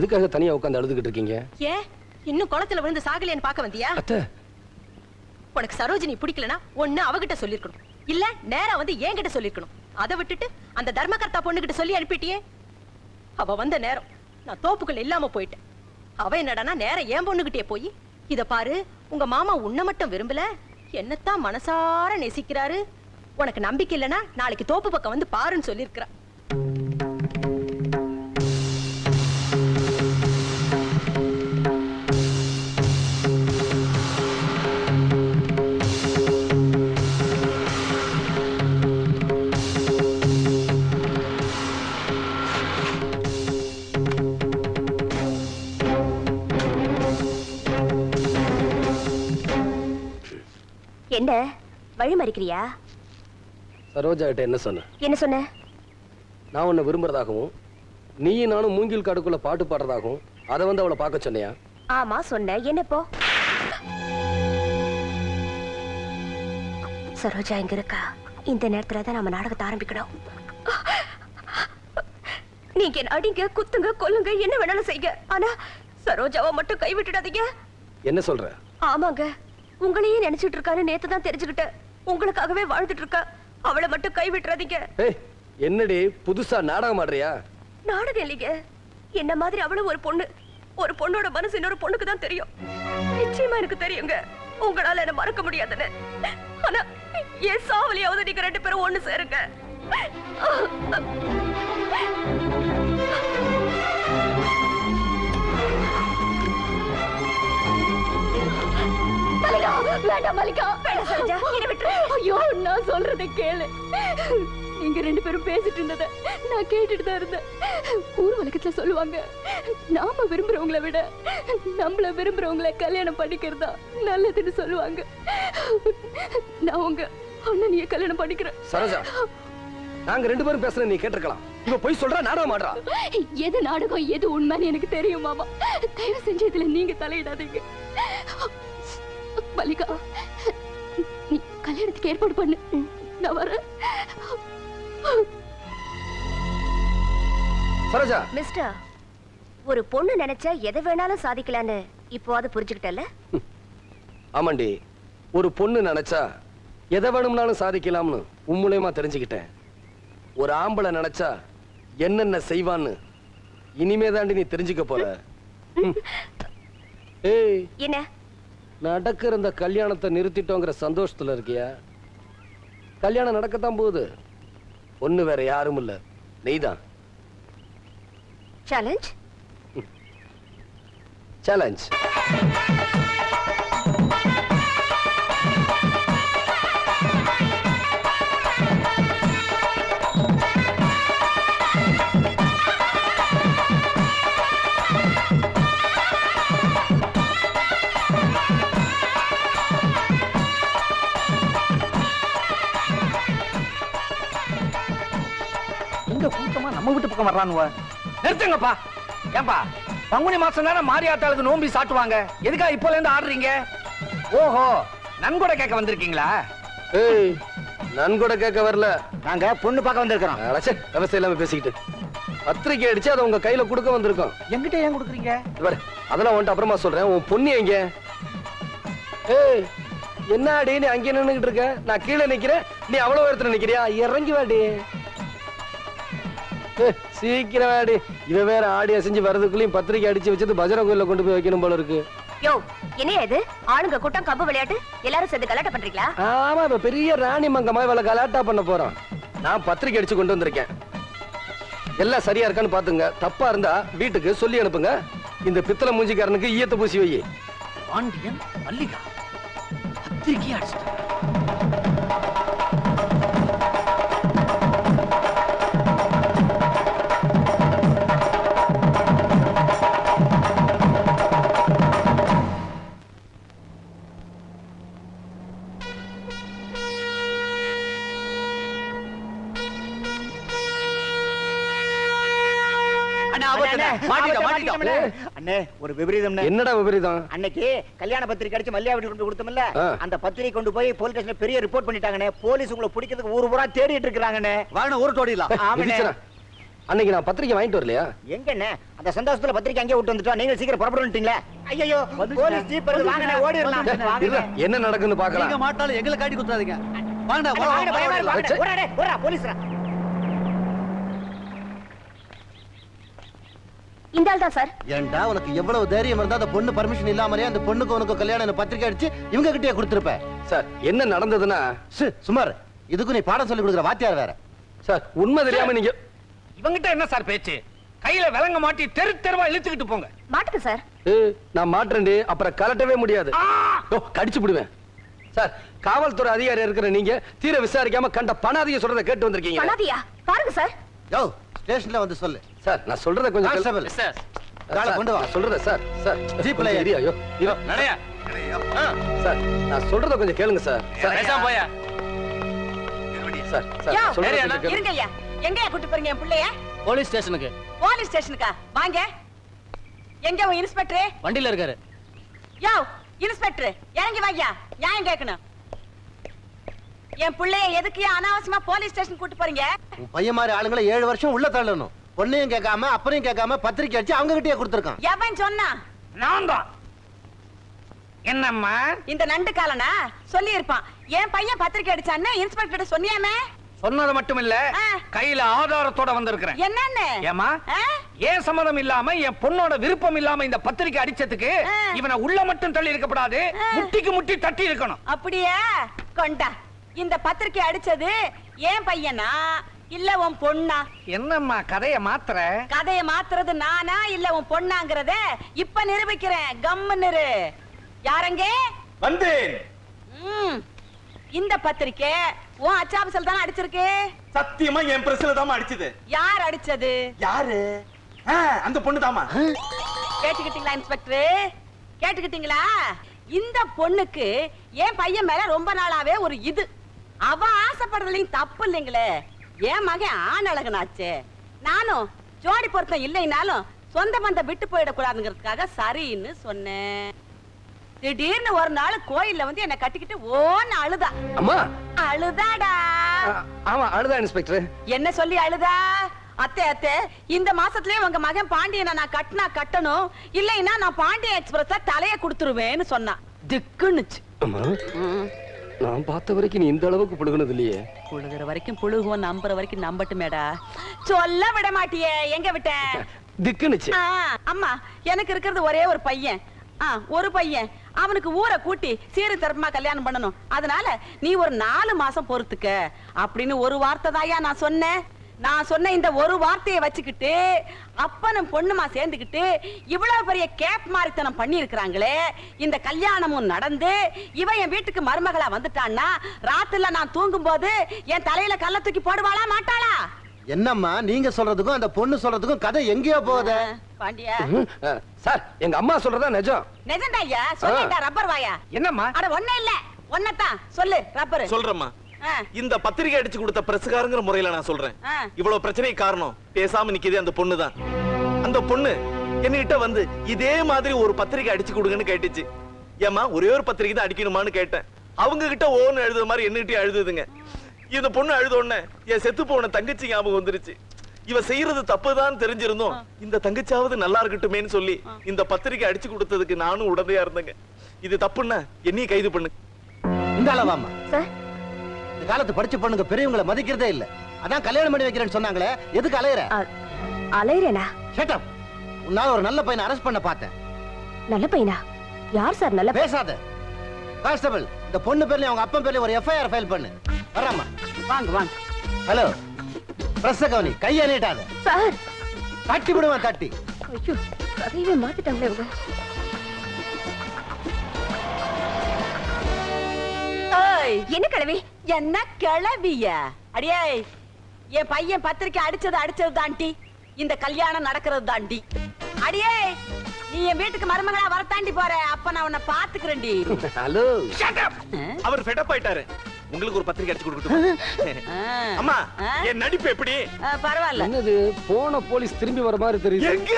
எதுக்காக தனியா உட்காந்து அழுதுகிட்டு இருக்கீங்க? ஏன்? இன்னும் குளத்துல விழுந்து சாகலையான்னு பார்க்க வந்தியா? அத்தை. உனக்கு சரோஜினி பிடிக்கலனா ஒண்ணு அவகிட்ட சொல்லிருக்கணும். இல்ல நேரா வந்து என்கிட்ட சொல்லிருக்கணும். அதை விட்டுட்டு அந்த தர்மகர்த்தா பொண்ணுகிட்ட சொல்லி அனுப்பிட்டியே? அவ வந்த நேரம் நான் தோப்புக்குள்ள இல்லாம போயிட்டேன். அவ என்னடானா நேரா என் பொண்ணுகிட்டே போய் இத பாரு உங்க மாமா உன்னை மட்டும் விரும்பல. என்னத்தான் மனசார நேசிக்கிறாரு. உனக்கு நம்பிக்கை இல்லனா நாளைக்கு தோப்பு பக்கம் வந்து பாருன்னு சொல்லியிருக்கிறா. என்ன? வழி மறிக்கிறியா சரோஜா கிட்ட என்ன சொன்ன? என்ன சொன்ன? நான் உன்னை விரும்புறதாகவும் நீயும் நானும் மூங்கில் காடுக்குள்ள பாட்டு பாடுறதாகவும் அதை வந்து அவளை பார்க்க சொன்னியா? ஆமா சொன்ன. என்ன இப்போ சரோஜா இங்க இருக்கா? இந்த நேரத்துல தான் நம்ம நாடகத்தை ஆரம்பிக்கணும். நீங்க என்ன அடிங்க குத்துங்க கொல்லுங்க என்ன வேணாலும் செய்யுங்க. ஆனா சரோஜாவை மட்டும் கைவிட்டுடாதீங்க. என்ன சொல்ற? ஆமாங்க. உங்களையே நினைச்சிட்டு இருக்கான்னு நேத்து தான் தெரிஞ்சுக்கிட்டேன். உங்களுக்காகவே வாழ்ந்துட்டு இருக்கா அவளை மட்டும் கைவிட்டுறாதீங்க. ஏய் என்னடி புதுசா நாடகம் ஆடுறியா? நாடகம் இல்லைங்க. என்ன மாதிரி அவளும் ஒரு பொண்ணு. ஒரு பொண்ணோட மனசு இன்னொரு பொண்ணுக்கு தான் தெரியும். நிச்சயமா எனக்கு தெரியுங்க. உங்களால என்ன மறக்க முடியாதுன்னு. ஆனா என் சாவலியாவது நீங்க ரெண்டு பேரும் ஒண்ணு சேருங்க. வேண்டாம் மல்லிகா. வேண்டாம் சரோஜா. என்னை விட்டுரு. ஐயோ நான் சொல்றதை கேளு. நீங்க ரெண்டு பேரும் பேசிட்டு இருந்தத நான் கேட்டுட்டு தான் இருந்தேன். ஊர் வழக்கத்துல சொல்லுவாங்க நாம விரும்புறவங்களை விட நம்மள விரும்புறவங்களை கல்யாணம் பண்ணிக்கிறதா நல்லதுன்னு சொல்லுவாங்க. நான் உங்க அண்ணனைய கல்யாணம் பண்ணிக்கிறேன். சரோஜா நாங்க ரெண்டு பேரும் பேசுற நீ கேட்டிருக்கலாம். இவ போய் சொல்றா நாடகம் ஆடுறா. எது நாடகம் எது உண்மைன்னு எனக்கு தெரியும் மாமா. தயவு செஞ்சு இதுல நீங்க தலையிடாதீங்க. மல்லிகா நீ கல்யாணத்துக்கு ஏற்பாடு பண்ணு. நான் வரேன். சரோஜா. மிஸ்டர் ஒரு பொண்ணு நினைச்சா எதை வேணாலும் சாதிக்கலான்னு இப்போ அது புரிஞ்சுக்கிட்டல ஆமாண்டி ஒரு பொண்ணு நினைச்சா எதை வேணும்னாலும் சாதிக்கலாம்னு உன் மூலியமா தெரிஞ்சுக்கிட்டேன். ஒரு ஆம்பளை நினைச்சா என்னென்ன செய்வான்னு இனிமே தாண்டி நீ தெரிஞ்சுக்க போற. என்ன? நடக்கிற இந்த கல்யாணத்தை நிறுத்திட்டோங்கிற சந்தோஷத்துல இருக்கியா? கல்யாணம் நடக்கத்தான் போகுது. ஒண்ணு வேற யாரும் இல்ல. நீதான். சேலஞ்ச் சேலஞ்ச் பக்கம் வர்றானுவ நிறுத்துங்கப்பா. ஏன்பா பங்குனி மாசம் தானே மாரியாத்தாளுக்கு நோம்பி சாட்டுவாங்க. எதுக்கா இப்போல இருந்து ஆடுறீங்க? ஓஹோ நன்கொடை கேட்க வந்திருக்கீங்களா? ஏய் நன்கொடை கேட்க வரல. நாங்க பொண்ணு பார்க்க வந்திருக்கிறோம். அழைச்சே விவசாயம் இல்லாம பேசிக்கிட்டு. பத்திரிக்கை அடிச்சு அதை உங்க கையில கொடுக்க வந்திருக்கோம். எங்கிட்ட ஏன் கொடுக்குறீங்க? பாரு, அதெல்லாம் உன்ட்டு அப்புறமா சொல்றேன். உன் பொண்ணு எங்க? ஏய் என்ன அடி நீ அங்கே நின்னுகிட்டு இருக்க? நான் கீழே நிக்கிறேன். நீ அவ்வளவு உயரத்துல நிக்கிறியா? இறங்கி வாடி. சீக்கிரம் வாடி. இவ வேற ஆடி அசைஞ்சு வர்றதுக்குள்ளயும் பத்திரிக்கை அடிச்சு வச்சது பஜனை கோயில்ல கொண்டு போய் வைக்கணும் போல இருக்கு. யோ என்ன இது? ஆளுங்க கூட்டம் கம்பு விளையாட்டு எல்லாரும் சேர்ந்து கலாட்டம் பண்றீங்களா? ஆமா இப்ப பெரிய ராணி மங்கம்மா இவளை கலாட்டா பண்ண போறோம். நான் பத்திரிக்கை அடிச்சு கொண்டு வந்திருக்கேன். எல்லாம் சரியா இருக்கான்னு பாத்துங்க. தப்பா இருந்தா வீட்டுக்கு சொல்லி அனுப்புங்க. இந்த பித்தளை மூஞ்சிக்காரனுக்கு ஈயத்தை பூசி வை. பாண்டியன் மல்லிகா பத்திரிக்கை அடிச்சிட்டாங்க மாட்டிட்டோம். அண்ணே ஒரு என்னடா விபரீதம்? அன்னைக்கு கல்யாண பத்திரிக்கை அடிச்சு மல்லியா வீட்டுக்கு கொண்டு கொடுத்தோம்ல. அந்த பத்திரிக்கை கொண்டு போய் போலீஸ் ஸ்டேஷன்ல பெரிய ரிப்போர்ட் பண்ணிட்டாங்கண்ணே. போலீஸ் உங்களை பிடிக்கிறதுக்கு ஊர் பூரா தேடிட்டு இருக்காங்கண்ணே வாங்க ஊரு ஆமாண்ணே? அன்னைக்கு நான் பத்திரிக்கை வாங்கிட்டு வரலையா? எங்கண்ணே? அந்த சந்தோஷத்துல பத்திரிக்கை அங்கே விட்டு வந்துட்டோம். நீங்க சீக்கிரம் புறப்படுட்டீங்களா ஐயோ போலீஸ் ஜீப் என்ன நடக்குன்னு பார்க்கலாம். மாட்டாலும் எங்களை காட்டி குத்துறாதீங்க வாங்கடா வாங்கண்ணே, பயமா இருக்கு, வாங்கண்ணே. சரி. ஓடா, டேய், ஓடா, போலீஸ்ரா. இந்த ஆள் தான் சார். ஏன்டா உனக்கு எவ்வளவு தைரியம் இருந்தா அந்த பொண்ணு பர்மிஷன் இல்லாமலே அந்த பொண்ணுக்கு உனக்கு கல்யாணம் பத்திரிக்கை அடிச்சு இவங்க கிட்டே கொடுத்துருப்ப. சார் என்ன நடந்ததுன்னா? சு, சுமார் இதுக்கு நீ பாடம் சொல்லி கொடுக்குற வாத்தியார் வேற. சார் உண்மை தெரியாம நீங்க இவங்கிட்ட என்ன சார் பேச்சு? கையில விலங்க மாட்டி தெரு தெருவா இழுத்துக்கிட்டு போங்க. மாட்டுக்கு சார். நான் மாட்டேன்டி அப்புறம் கலட்டவே முடியாது. ஓ, கடிச்சு விடுவேன் சார் காவல்துறை அதிகாரி இருக்கிற நீங்க தீர விசாரிக்காம கண்ட பணாதிக சொல்றத கேட்டு வந்திருக்கீங்க பாருங்க சார். யோ ஸ்டேஷன்ல வந்து சொல்லு. சார் நான் சொல்றத கொஞ்சம் சார், ஆளை கொண்டு வா. சொல்றத சார் சார். ஜீப்ல ஏறு. ஐயோ. இரு. நடையா. சார் நான் சொல்றத கொஞ்சம் கேளுங்க சார். சார். பேசாம போயா. சார் சார் சொல்றத கேளுங்க. இருங்கய்யா. எங்கயா கூட்டு போறீங்க என் பிள்ளைய? போலீஸ் ஸ்டேஷனுக்கு. போலீஸ் ஸ்டேஷனுக்கா? வாங்க. எங்க உன் இன்ஸ்பெக்டர்? வண்டியில இருக்காரு. யோ இன்ஸ்பெக்டர் இறங்கி வாய்யா. நியாயம் கேட்கணும். என் பிள்ளைய எதுக்கு அனாவசியமா போலீஸ் ஸ்டேஷன் கூட்டு போறீங்க? உன் பையன் மாதிரி ஆளுங்களை ஏழு வருஷம் உள்ள தள்ளணும். பொண்ணையும் கேட்காம அப்பனையும் கேட்காம பத்திரிக்கை அடிச்சு அவங்க கிட்டே கொடுத்துருக்கான். எவன் சொன்னா? நான் தான் என்னம்மா? இந்த நண்டு காலனா? சொல்லி இருப்பான் என் பையன் பத்திரிக்கை அடிச்சான்னு இன்ஸ்பெக்டர் சொன்னியாமே? சொன்னது மட்டும் இல்ல. கையில ஆதாரத்தோட வந்திருக்கிறேன். என்னன்னு? ஏமா? ஏன் சம்மதம் இல்லாம என் பொண்ணோட விருப்பம் இல்லாம இந்த பத்திரிக்கை அடிச்சதுக்கு. இவனை உள்ள மட்டும் தள்ளி இருக்கப்படாது. முட்டிக்கு முட்டி தட்டி இருக்கணும். அப்படியா? கொண்டா. இந்த பத்திரிக்கை அடிச்சது ஏன் பையனா? இல்ல உன் பொண்ணா? என்னம்மா கதைய மாத்துற? கதைய மாத்துறது நானா இல்ல உன் பொண்ணாங்கறத இப்ப நிரூபிக்கிறேன். கம்முன்னு இரு. யாரங்க? வந்தேன். இந்த பத்திரிக்கை உன் அச்சாபசல் தானே அடிச்சிருக்கு? சத்தியமா என் பிரஸ்ல தாமா அடிச்சது. யார் அடிச்சது? யாரு? அந்த பொண்ணு தாமா கேட்டுக்கிட்டீங்களா இன்ஸ்பெக்டர்? கேட்டுக்கிட்டீங்களா? இந்த பொண்ணுக்கு என் பையன் மேல ரொம்ப நாளாவே ஒரு இது. அவ ஆசைப்படுறதுலயும் தப்பு இல்லைங்களே. என் மகன் ஆண் அழகனாச்சே. நானும் ஜோடி பொருத்தம் இல்லைனாலும் சொந்த பந்தம் விட்டு போயிடக்கூடாதுங்கிறதுக்காக சரின்னு சொன்னேன். திடீர்னு ஒரு நாள் கோயில்ல வந்து என்ன கட்டிக்கிட்டு ஓன்னு அழுதா. அம்மா. அழுதாடா. ஆமா அழுதா இன்ஸ்பெக்டர். என்ன சொல்லி அழுதா? அத்தை அத்தை இந்த மாசத்துலயே உங்க மகன் பாண்டியனை நான் கட்டினா கட்டணும் இல்லைன்னா நான் பாண்டிய எக்ஸ்பிரஸ் தலைய கொடுத்துருவேன்னு சொன்னான். திக்குன்னுச்சு. நான் பார்த்த வரைக்கும் நீ இந்த அளவுக்கு புடுங்கினது இல்லையே. புழுகுற வரைக்கும் புழுகுவோம் நம்புற வரைக்கும் நம்பட்டுமேடா. சொல்ல விட மாட்டியே. எங்க விட்டேன் திக்குனுச்சு. ஆ, அம்மா எனக்கு இருக்கிறது ஒரே ஒரு பையன். ஒரு பையன். அவனுக்கு ஊரை கூட்டி சீரு தரப்புமா கல்யாணம் பண்ணணும். அதனால நீ ஒரு நாலு மாசம் பொறுத்துக்க. அப்படின்னு ஒரு வார்த்தை தாயா நான் சொன்னேன். நான் சொன்ன இந்த ஒரு வார்த்தையை வச்சுக்கிட்டு அப்பனும் பொண்ணுமா சேர்ந்துக்கிட்டு இவ்வளவு பெரிய கேப் மாரித்தனம் பண்ணி இருக்கிறாங்களே இந்த கல்யாணமும் நடந்து இவன் என் வீட்டுக்கு மருமகளா வந்துட்டான்னா ராத்திரில நான் தூங்கும் போது என் தலையில கல்ல தூக்கி போடுவாளா மாட்டாளா? என்னம்மா நீங்க சொல்றதுக்கும் அந்த பொண்ணு சொல்றதுக்கும் கதை எங்கேயோ போகுது? பாண்டியா. சார் எங்க அம்மா சொல்றதா நிஜம்? நிஜம்டா ஐயா சொல்லிட்டா ரப்பர் வாயா. என்னம்மா? அட ஒண்ணே இல்ல. ஒன்னதான் சொல்லு ரப்பர். சொல்றேம்மா. இந்த பத்திரிகை அடிச்சு கொடுத்த பிரசுகாரங்கிற முறையில நான் சொல்றேன். இவ்வளவு பிரச்சனை காரணம். பேசாம நிக்குதே அந்த பொண்ணு தான் அந்த பொண்ணு என்கிட்ட வந்து இதே மாதிரி ஒரு பத்திரிகை அடிச்சு கொடுங்கன்னு கேட்டுச்சு. ஏமா ஒரே ஒரு பத்திரிகை தான் அடிக்கணுமான்னு கேட்டேன். அவங்க கிட்ட ஓன்னு எழுதுற மாதிரி என்னகிட்டயும் அழுதுதுங்க. இந்த பொண்ணு அழுத உடனே என் செத்து போன தங்கச்சி ஞாபகம் வந்துருச்சு. இவ செய்யறது தப்புதான் தெரிஞ்சிருந்தோம். இந்த தங்கச்சியாவது நல்லா இருக்கட்டுமேன்னு சொல்லி இந்த பத்திரிகை அடிச்சு கொடுத்ததுக்கு நானும் உடந்தையா இருந்தேங்க. இது தப்புன்னா என்னையும் கைது பண்ணு. இந்த அளவாமா சார். இந்த காலத்து படிச்ச பொண்ணுங்க பெரியவங்களை மதிக்கிறதே இல்ல. அதான் கல்யாணம் பண்ணி வைக்கிறேன்னு சொன்னாங்களே எதுக்கு அலையற? அலையிறேனா? ஷட் உன்னால ஒரு நல்ல பையனை அரெஸ்ட் பண்ண பார்த்தேன். நல்ல பையனா? யார் சார் நல்ல பேசாத. கான்ஸ்டபிள் இந்த பொண்ணு பேர்ல அவங்க அப்பன் பேர்ல ஒரு எஃப்ஐஆர் ஃபைல் பண்ணு. வராமா வாங்க வாங்க. ஹலோ பிரஸ் கவனி. கையை நீட்டாத. சார். தட்டி விடுவேன் தட்டி. ஐயோ கதையவே மாத்திட்டாங்களே இவங்க. என்ன கிழவி என்ன கிளவிய? அடியே என் பையன் பத்திரிக்கை அடிச்சது அடிச்சது தாண்டி இந்த கல்யாணம் நடக்கிறது தாண்டி அடியே நீ என் வீட்டுக்கு மருமகளா வரத்தாண்டி போற. அப்ப நான் உன்னை பாத்துக்கிறேன்டி. ஹலோ அவர் ஃபெடப் ஆயிட்டாரு. உங்களுக்கு ஒரு பத்திரிகை அடிச்சு கொடுக்கட்டும் அம்மா? என் நடிப்பு எப்படி? பரவாயில்ல. என்னது போன போலீஸ் திரும்பி வர மாதிரி தெரியுது. எங்க?